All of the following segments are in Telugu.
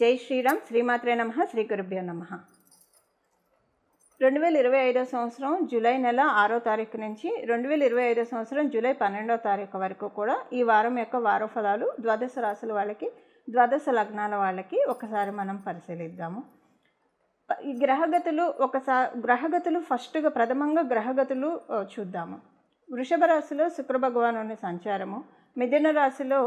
జై శ్రీరామ్ శ్రీమాత్రే నమ శ్రీ గురుభ్యో నమ. రెండు వేల ఇరవై ఐదో సంవత్సరం జూలై నెల ఆరో తారీఖు నుంచి రెండు వేల ఇరవై ఐదో సంవత్సరం జూలై పన్నెండో తారీఖు వరకు కూడా ఈ వారం యొక్క వార ఫలాలు ద్వాదశ రాశుల వాళ్ళకి ద్వాదశ లగ్నాల వాళ్ళకి ఒకసారి మనం పరిశీలిద్దాము. ఈ గ్రహగతులు ఒకసారి గ్రహగతులు ఫస్ట్గా ప్రథమంగా గ్రహగతులు చూద్దాము. వృషభ రాశిలో శుక్ర భగవానుని సంచారము మిథున రాశిలో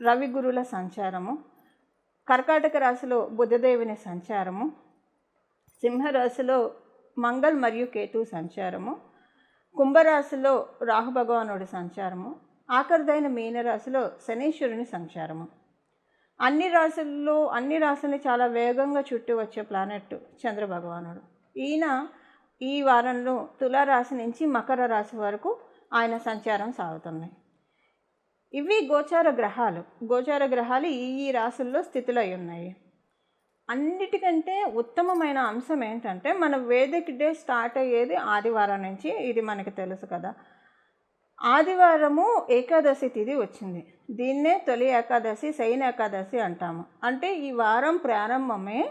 రవి గురుల సంచారము కర్కాటక రాశిలో బుధదేవుని సంచారము సింహరాశిలో మంగళ్ మరియు కేతు సంచారము కుంభరాశిలో రాహు భగవానుడి సంచారము ఆఖరిదైన మీనరాశిలో శనీశ్వరుని సంచారము. అన్ని రాశుల్లో అన్ని రాశుల్ని చాలా వేగంగా చుట్టూ వచ్చే ప్లానెట్ చంద్రభగవానుడు ఈయన ఈ వారంలో తులారాశి నుంచి మకర రాశి వరకు ఆయన సంచారం సాగుతున్నాయి ఇవి గోచార గ్రహాలు. గోచార గ్రహాలు ఈ ఈ రాసుల్లో స్థితులై ఉన్నాయి. అన్నిటికంటే ఉత్తమమైన అంశం ఏంటంటే మన వేదిక్ డే స్టార్ట్ అయ్యేది ఆదివారం నుంచి ఇది మనకు తెలుసు కదా. ఆదివారము ఏకాదశి తిథి వచ్చింది. దీన్నే తొలి ఏకాదశి శయన ఏకాదశి అంటాము. అంటే ఈ వారం ప్రారంభమే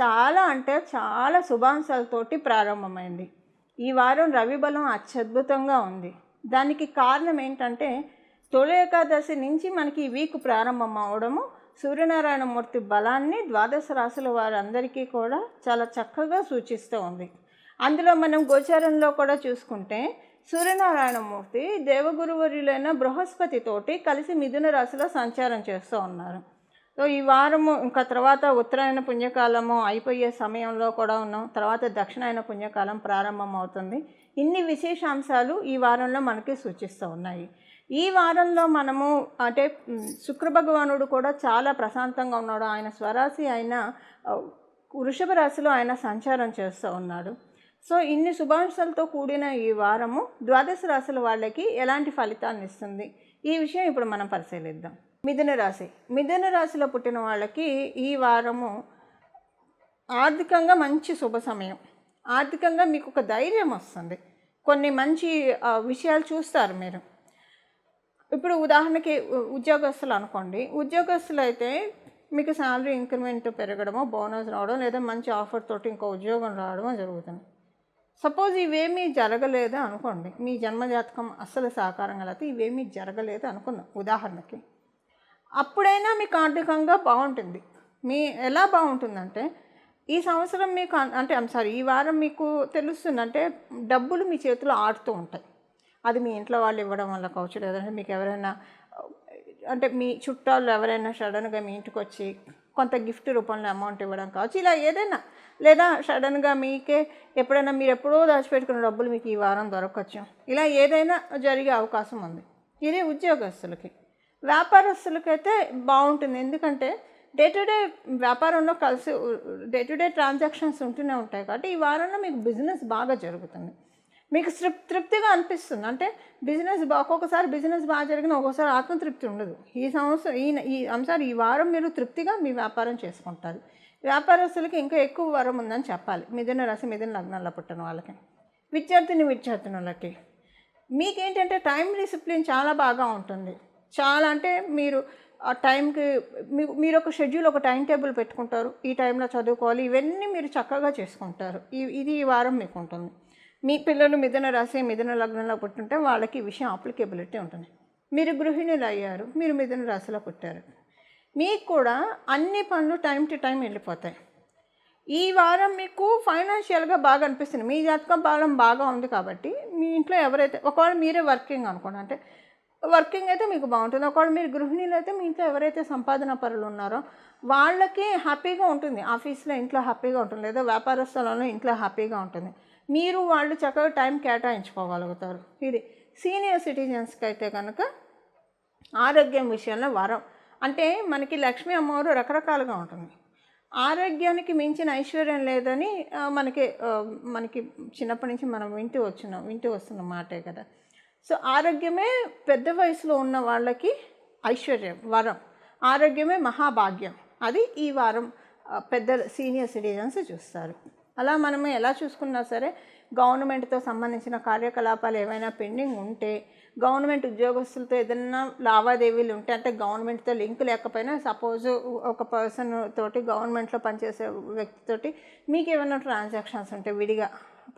చాలా అంటే చాలా శుభాంశాలతోటి ప్రారంభమైంది. ఈ వారం రవి బలం అత్యద్భుతంగా ఉంది. దానికి కారణం ఏంటంటే తొలి ఏకాదశి నుంచి మనకి ఈ వీక్ ప్రారంభం అవడము సూర్యనారాయణమూర్తి బలాన్ని ద్వాదశ రాశుల వారందరికీ కూడా చాలా చక్కగా సూచిస్తూ ఉంది. అందులో మనం గోచారంలో కూడా చూసుకుంటే సూర్యనారాయణమూర్తి దేవగురువర్యులైన బృహస్పతితోటి కలిసి మిథున రాశిలో సంచారం చేస్తూ ఉన్నారు. సో ఈ వారము ఇంకా తర్వాత ఉత్తరాయణ పుణ్యకాలము అయిపోయే సమయంలో కూడా ఉన్నాం. తర్వాత దక్షిణాయన పుణ్యకాలం ప్రారంభం అవుతుంది. ఇన్ని విశేషాంశాలు ఈ వారంలో మనకి సూచిస్తూ ఉన్నాయి. ఈ వారంలో మనము అంటే శుక్ర భగవానుడు కూడా చాలా ప్రశాంతంగా ఉన్నాడు. ఆయన స్వరాశి ఆయన వృషభ రాశిలో ఆయన సంచారం చేస్తూ ఉన్నాడు. సో ఇన్ని శుభాంశాలతో కూడిన ఈ వారము ద్వాదశ రాశుల వాళ్ళకి ఎలాంటి ఫలితాన్ని ఇస్తుంది? ఈ విషయం ఇప్పుడు మనం పరిశీలిద్దాం. మిథున రాశి. మిథున రాశిలో పుట్టిన వాళ్ళకి ఈ వారము ఆర్థికంగా మంచి శుభ సమయం. ఆర్థికంగా మీకు ఒక ధైర్యం వస్తుంది. కొన్ని మంచి విషయాలు చూస్తారు మీరు. ఇప్పుడు ఉదాహరణకి ఉద్యోగస్తులు అనుకోండి. ఉద్యోగస్తులు అయితే మీకు శాలరీ ఇంక్రిమెంట్ పెరగడమో బోనస్ రావడం లేదా మంచి ఆఫర్ తోటి ఇంకో ఉద్యోగం రావడమో జరుగుతుంది. సపోజ్ ఇవేమీ జరగలేదు అనుకోండి. మీ జన్మజాతకం అస్సలు సహకారం కలిగితే ఇవేమీ జరగలేదు అనుకుందాం ఉదాహరణకి. అప్పుడైనా మీకు ఆర్థికంగా బాగుంటుంది. మీ ఎలా బాగుంటుందంటే ఈ సంవత్సరం మీకు అన్- అంటే ఐమ్ సారీ ఈ వారం మీకు తెలుస్తుందంటే డబ్బులు మీ చేతిలో ఆడుతూ ఉంటాయి. అది మీ ఇంట్లో వాళ్ళు ఇవ్వడం వల్ల కావచ్చు లేదంటే మీకు ఎవరైనా అంటే మీ చుట్టాలు ఎవరైనా సడన్గా మీ ఇంటికి వచ్చి కొంత గిఫ్ట్ రూపంలో అమౌంట్ ఇవ్వడం కావచ్చు ఇలా ఏదైనా లేదా సడన్గా మీకే ఎప్పుడైనా మీరు ఎప్పుడో దాచిపెట్టుకున్న డబ్బులు మీకు ఈ వారం దొరకవచ్చు ఇలా ఏదైనా జరిగే అవకాశం ఉంది. ఇది ఉద్యోగస్తులకి. వ్యాపారస్తులకైతే బాగుంటుంది. ఎందుకంటే డే టు డే వ్యాపారంలో కలిసి డే టు డే ట్రాన్సాక్షన్స్ ఉంటూనే ఉంటాయి కాబట్టి ఈ వారంలో మీకు బిజినెస్ బాగా జరుగుతుంది. మీకు తృప్ తృప్తిగా అనిపిస్తుంది. అంటే బిజినెస్ ఒక్కొక్కసారి బిజినెస్ బాగా జరిగిన ఒక్కొక్కసారి ఆత్మతృప్తి ఉండదు. ఈ సంవత్సరం ఈ ఈ అంశాలు ఈ వారం మీరు తృప్తిగా మీ వ్యాపారం చేసుకుంటారు. వ్యాపారస్తులకి ఇంకా ఎక్కువ వరం ఉందని చెప్పాలి. మిథున రాశి మిథున లగ్నాల్లో పుట్టిన వాళ్ళకి. విద్యార్థిని విద్యార్థినులకి. మీకేంటంటే టైం డిసిప్లిన్ చాలా బాగా ఉంటుంది. చాలా అంటే మీరు ఆ టైంకి మీ- మీరు ఒక షెడ్యూల్ ఒక టైం టేబుల్ పెట్టుకుంటారు. ఈ టైంలో చదువుకోవాలి. ఇవన్నీ మీరు చక్కగా చేసుకుంటారు. ఈ- ఇది ఈ వారం మీకు ఉంటుంది మీ పిల్లలు మిథున రాశి మిథున లగ్నంలో పుట్టుంటే వాళ్ళకి ఈ విషయం అప్లికేబిలిటీ ఉంటుంది. మీరు గృహిణులు అయ్యారు మీరు మిథున రాశిలో పుట్టారు. మీకు కూడా అన్ని పనులు టైం టు టైం వెళ్ళిపోతాయి. ఈ వారం మీకు ఫైనాన్షియల్గా బాగా అనిపిస్తుంది. మీ జాతకం బలం బాగా ఉంది కాబట్టి మీ ఇంట్లో ఎవరైతే ఒకవేళ మీరే వర్కింగ్ అనుకోండి అంటే వర్కింగ్ అయితే మీకు బాగుంటుంది. ఒకవేళ మీరు గృహిణీలు అయితే మీ ఇంట్లో ఎవరైతే సంపాదన పరులు ఉన్నారో వాళ్ళకి హ్యాపీగా ఉంటుంది. ఆఫీస్లో ఇంట్లో హ్యాపీగా ఉంటుంది. లేదా వ్యాపారస్థలంలో ఇంట్లో హ్యాపీగా ఉంటుంది. మీరు వాళ్ళు చక్కగా టైం కేటాయించుకోగలుగుతారు. ఇది సీనియర్ సిటిజన్స్కి అయితే కనుక ఆరోగ్యం విషయంలో వరం. అంటే మనకి లక్ష్మీ అమ్మవారు రకరకాలుగా ఉంటుంది. ఆరోగ్యానికి మించిన ఐశ్వర్యం లేదని మనకి మనకి చిన్నప్పటి నుంచి మనం వింటూ వచ్చినాం వింటూ వస్తున్న మాటే కదా. సో ఆరోగ్యమే పెద్ద వయసులో ఉన్న వాళ్ళకి ఐశ్వర్యం వరం. ఆరోగ్యమే మహాభాగ్యం. అది ఈ వారం పెద్ద సీనియర్ సిటిజన్స్ చూస్తారు. అలా మనము ఎలా చూసుకున్నా సరే గవర్నమెంట్తో సంబంధించిన కార్యకలాపాలు ఏమైనా పెండింగ్ ఉంటే గవర్నమెంట్ ఉద్యోగస్తులతో ఏదైనా లావాదేవీలు ఉంటే అంటే గవర్నమెంట్తో లింక్ లేకపోయినా సపోజ్ ఒక పర్సన్ తోటి గవర్నమెంట్లో పనిచేసే వ్యక్తితోటి మీకు ఏమైనా ట్రాన్సాక్షన్స్ ఉంటే విడిగా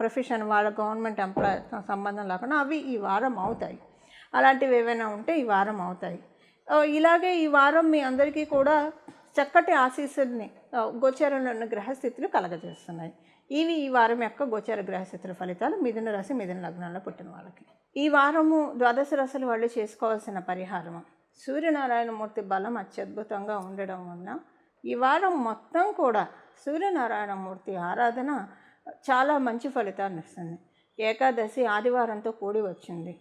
ప్రొఫెషన్ వాళ్ళ గవర్నమెంట్ ఎంప్లాయ్ సంబంధం లేకుండా అవి ఈ వారం అవుతాయి. అలాంటివి ఏవైనా ఉంటే ఈ వారం అవుతాయి. ఇలాగే ఈ వారం మీ అందరికీ కూడా చక్కటి ఆశీస్సుల్ని గోచరంలో ఉన్న గ్రహస్థితులు కలగజేస్తున్నాయి. ఇవి ఈ వారం యొక్క గోచర గ్రహస్థితుల ఫలితాలు. మిథున రాశి మిథున లగ్నంలో పుట్టిన వాళ్ళకి. ఈ వారము ద్వాదశ రాశులు వాళ్ళు చేసుకోవాల్సిన పరిహారము సూర్యనారాయణమూర్తి బలం అత్యద్భుతంగా ఉండడం వలన ఈ వారం మొత్తం కూడా సూర్యనారాయణమూర్తి ఆరాధన చాలా మంచి ఫలితాన్ని ఇస్తుంది. ఏకాదశి ఆదివారంతో కూడి వచ్చింది.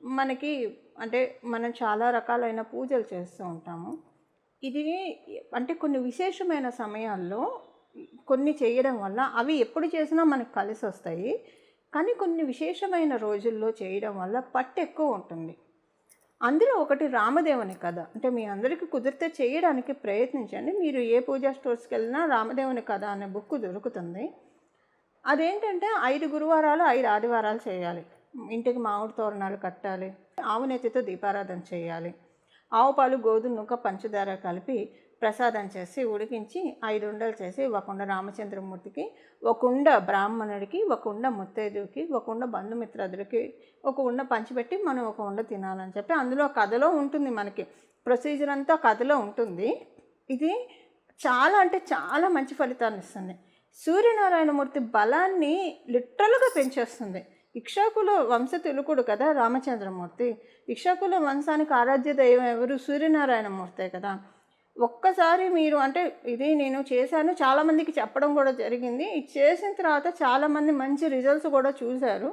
మనకి అంటే మనం చాలా రకాలైన పూజలు చేస్తూ ఉంటాము. ఇది అంటే కొన్ని విశేషమైన సమయాల్లో కొన్ని చేయడం వల్ల అవి ఎప్పుడు చేసినా మనకు కలిసి వస్తాయి. కానీ కొన్ని విశేషమైన రోజుల్లో చేయడం వల్ల పట్టు ఎక్కువ ఉంటుంది. అందులో ఒకటి రామదేవుని కథ. అంటే మీ అందరికీ కుదిరితే చేయడానికి ప్రయత్నించండి. మీరు ఏ పూజా స్టోర్స్కి వెళ్ళినా రామదేవుని కథ అనే బుక్ దొరుకుతుంది. అదేంటంటే ఐదు గురువారాలు ఐదు ఆదివారాలు చేయాలి. ఇంటికి మామిడి తోరణాలు కట్టాలి. ఆవునేతితో దీపారాధన చేయాలి. ఆవు పాలు గోధుమ నూక పంచదార కలిపి ప్రసాదం చేసి ఉడికించి ఐదు ఉండలు చేసి ఒక కుండ రామచంద్రమూర్తికి ఒక కుండ బ్రాహ్మణుడికి ఒక కుండ ముత్తైదుకి ఒక కుండ బంధుమిత్రాదులకి ఒక ఉండ పంచిపెట్టి మనం ఒక ఉండ తినాలని చెప్పి అందులో కథలో ఉంటుంది మనకి. ప్రొసీజర్ అంతా కథలో ఉంటుంది. ఇది చాలా అంటే చాలా మంచి ఫలితాన్ని ఇస్తుంది. సూర్యనారాయణమూర్తి బలాన్ని లిటరల్గా పెంచేస్తుంది. ఇక్షాకుల వంశ తిలుకుడు కదా రామచంద్రమూర్తి. ఇక్షాకుల వంశానికి ఆరాధ్య దైవం ఎవరు? సూర్యనారాయణమూర్తే కదా. ఒక్కసారి మీరు అంటే ఇది నేను చేశాను చాలామందికి చెప్పడం కూడా జరిగింది. ఇది చేసిన తర్వాత చాలామంది మంచి రిజల్ట్స్ కూడా చూశారు.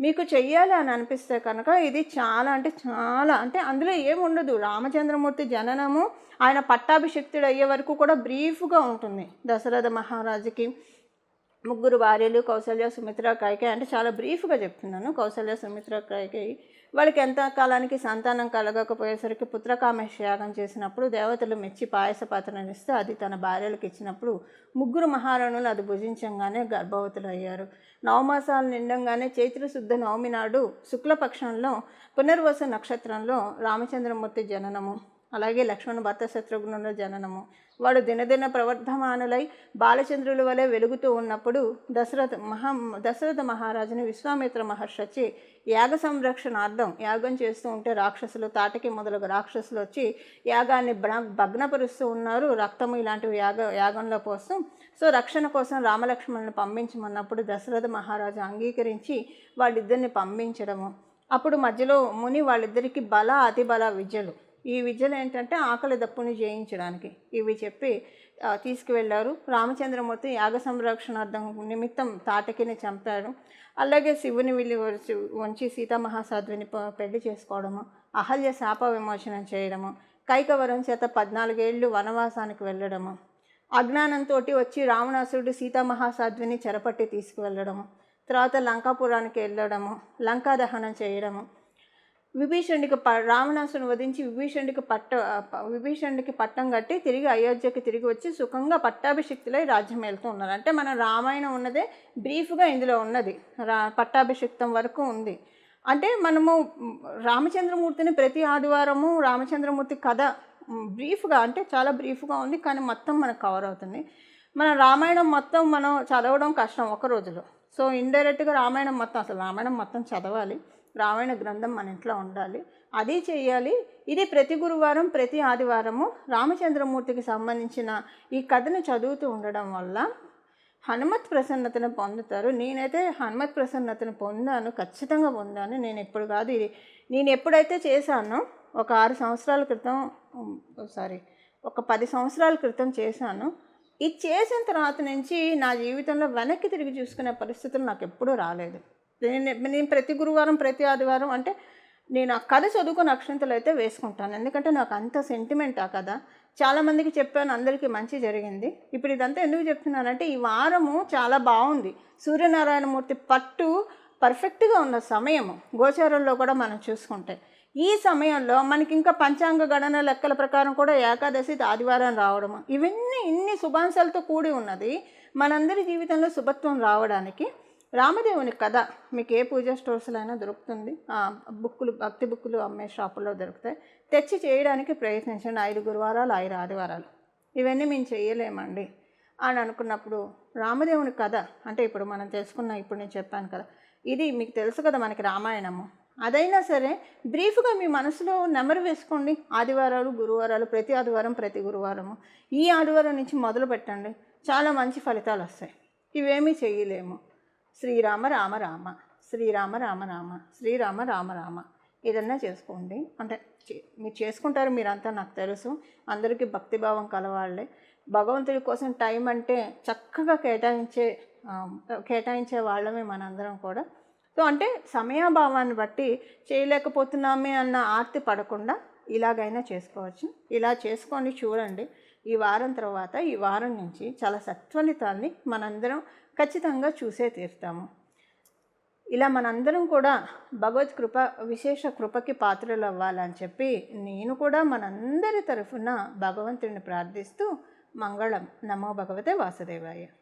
మీకు చెయ్యాలి అని అనిపిస్తే కనుక ఇది చాలా అంటే చాలా అంటే అందులో ఏముండదు రామచంద్రమూర్తి జననము ఆయన పట్టాభిషిక్తుడు అయ్యే వరకు కూడా బ్రీఫ్గా ఉంటుంది దశరథ మహారాజుకి. ముగ్గురు భార్యలు కౌసల్య సుమిత్ర కైకేయి అంటే చాలా బ్రీఫ్గా చెప్తున్నాను. కౌశల్య సుమిత్ర కైకేయి వాళ్ళకి ఎంత కాలానికి సంతానం కలగకపోయేసరికి పుత్రకామేశ యాగం చేసినప్పుడు దేవతలు మెచ్చి పాయస పాత్రను ఇస్తే అది తన భార్యలకు ఇచ్చినప్పుడు ముగ్గురు మహారాణులు అది భుజించంగానే గర్భవతులు అయ్యారు. నవమాసాలు నిండంగానే చైత్రశుద్ధ నవమి నాడు శుక్లపక్షంలో పునర్వసు నక్షత్రంలో రామచంద్రమూర్తి జననము. అలాగే లక్ష్మణ భర్త శత్రుఘ్నుల జననము. వాడు దినదిన ప్రవర్ధమానులై బాలచంద్రుల వలె వెలుగుతూ ఉన్నప్పుడు దశరథ మహా దశరథ మహారాజుని విశ్వామిత్ర మహర్షి వచ్చి యాగ సంరక్షణార్థం యాగం చేస్తూ ఉంటే రాక్షసులు తాటకి మొదలగు రాక్షసులు వచ్చి యాగాన్ని భ్ర భగ్నపరుస్తూ ఉన్నారు. రక్తము ఇలాంటివి యాగ యాగంలో కోసం సో రక్షణ కోసం రామలక్ష్మణుని పంపించమన్నప్పుడు దశరథ మహారాజు అంగీకరించి వాళ్ళిద్దరిని పంపించడము. అప్పుడు మధ్యలో ముని వాళ్ళిద్దరికి బల అతి బల విద్యలు ఈ విద్యలు ఏంటంటే ఆకలి దప్పుని జయించడానికి. ఇవి చెప్పి తీసుకువెళ్ళారు. రామచంద్రమూర్తి యాగ సంరక్షణార్థం నిమిత్తం తాటకిని చంపారు. అలాగే శివుని విల్లి వరిచి వంచి సీతామహాసాధ్విని పెళ్ళి చేసుకోవడము అహల్య శాప విమోచనం చేయడము కైకవరం చేత పద్నాలుగేళ్ళు వనవాసానికి వెళ్ళడము అజ్ఞానంతో వచ్చి రావణాసురుడు సీతామహాసాధ్విని చెరపట్టి తీసుకువెళ్ళడము తర్వాత లంకాపురానికి వెళ్ళడము లంకా దహనం చేయడము విభీషణుడికి ప రావణాసును వధించి విభీషణుడికి పట్ట విభీషణుడికి పట్టం కట్టి తిరిగి అయోధ్యకి తిరిగి వచ్చి సుఖంగా పట్టాభిషిక్తులై రాజ్యం వెళ్తూ ఉన్నారు. అంటే మన రామాయణం ఉన్నదే బ్రీఫ్గా ఇందులో ఉన్నది. రా పట్టాభిషిక్తం వరకు ఉంది. అంటే మనము రామచంద్రమూర్తిని ప్రతి ఆదివారము రామచంద్రమూర్తి కథ బ్రీఫ్గా అంటే చాలా బ్రీఫ్గా ఉంది కానీ మొత్తం మనకు కవర్ అవుతుంది. మన రామాయణం మొత్తం మనం చదవడం కష్టం ఒక రోజులో. సో ఇండైరెక్ట్గా రామాయణం మొత్తం అసలు రామాయణం మొత్తం చదవాలి. రామాయణ గ్రంథం మన ఇంట్లో ఉండాలి. అది చేయాలి. ఇది ప్రతి గురువారం ప్రతి ఆదివారము రామచంద్రమూర్తికి సంబంధించిన ఈ కథను చదువుతూ ఉండడం వల్ల హనుమత్ ప్రసన్నతను పొందుతారు. నేనైతే హనుమత్ ప్రసన్నతను పొందాను ఖచ్చితంగా పొందాను. నేను ఎప్పుడు కాదు ఇది నేను ఎప్పుడైతే చేశానో ఒక ఆరు సంవత్సరాల క్రితం సారీ ఒక పది సంవత్సరాల క్రితం చేశాను. ఇది చేసిన తర్వాత నుంచి నా జీవితంలో వెనక్కి తిరిగి చూసుకునే పరిస్థితులు నాకు ఎప్పుడూ రాలేదు. నేను నేను ప్రతి గురువారం ప్రతి ఆదివారం అంటే నేను ఆ కథ చదువుకుని అక్షంతలు అయితే వేసుకుంటాను. ఎందుకంటే నాకు అంత సెంటిమెంట్ ఆ కథ. చాలామందికి చెప్పాను అందరికీ మంచి జరిగింది. ఇప్పుడు ఇదంతా ఎందుకు చెప్తున్నానంటే ఈ వారము చాలా బాగుంది. సూర్యనారాయణమూర్తి పట్టు పర్ఫెక్ట్గా ఉన్న సమయము గోచారంలో కూడా మనం చూసుకుంటే. ఈ సమయంలో మనకి ఇంకా పంచాంగ గణన లెక్కల ప్రకారం కూడా ఏకాదశి ఆదివారం రావడము. ఇవన్నీ ఇన్ని శుభాంశాలతో కూడి ఉన్నది మనందరి జీవితంలో శుభత్వం రావడానికి. రామదేవుని కథ మీకు ఏ పూజా స్టోర్స్లో అయినా దొరుకుతుంది బుక్కులు భక్తి బుక్కులు అమ్మే షాపుల్లో దొరుకుతాయి. తెచ్చి చేయడానికి ప్రయత్నించండి. ఐదు గురువారాలు ఐదు ఆదివారాలు. ఇవన్నీ మేము చేయలేమండి అని అనుకున్నప్పుడు రామదేవుని కథ అంటే ఇప్పుడు మనం తెలుసుకున్న ఇప్పుడు నేను చెప్పాను కదా ఇది మీకు తెలుసు కదా మనకి రామాయణము. అదైనా సరే బ్రీఫ్గా మీ మనసులో నెమరు వేసుకోండి. ఆదివారాలు గురువారాలు ప్రతి ఆదివారం ప్రతి గురువారము. ఈ ఆదివారం నుంచి మొదలు పెట్టండి చాలా మంచి ఫలితాలు వస్తాయి. ఇవేమీ చేయలేము. శ్రీరామ రామ రామ శ్రీరామ రామ రామ శ్రీరామ రామ రామ. ఏదన్నా చేసుకోండి. అంటే చే- మీరు చేసుకుంటారు మీరంతా నాకు తెలుసు. అందరికీ భక్తిభావం కలవాళ్ళే. భగవంతుడి కోసం టైం అంటే చక్కగా కేటాయించే కేటాయించే వాళ్ళమే మనందరం కూడా. సో అంటే సమయాభావాన్ని బట్టి చేయలేకపోతున్నామే అన్న ఆర్తి పడకుండా ఇలాగైనా చేసుకోవచ్చు. ఇలా చేసుకొని చూడండి. ఈ వారం తర్వాత ఈ వారం నుంచి చాలా సత్ఫలితాల్ని మనందరం ఖచ్చితంగా చూసే తీరుతాము. ఇలా మనందరం కూడా భగవత్ కృప విశేష కృపకి పాత్రలు అవ్వాలని చెప్పి నేను కూడా మనందరి తరఫున భగవంతుడిని ప్రార్థిస్తూ మంగళం. నమో భగవతే వాసుదేవాయ.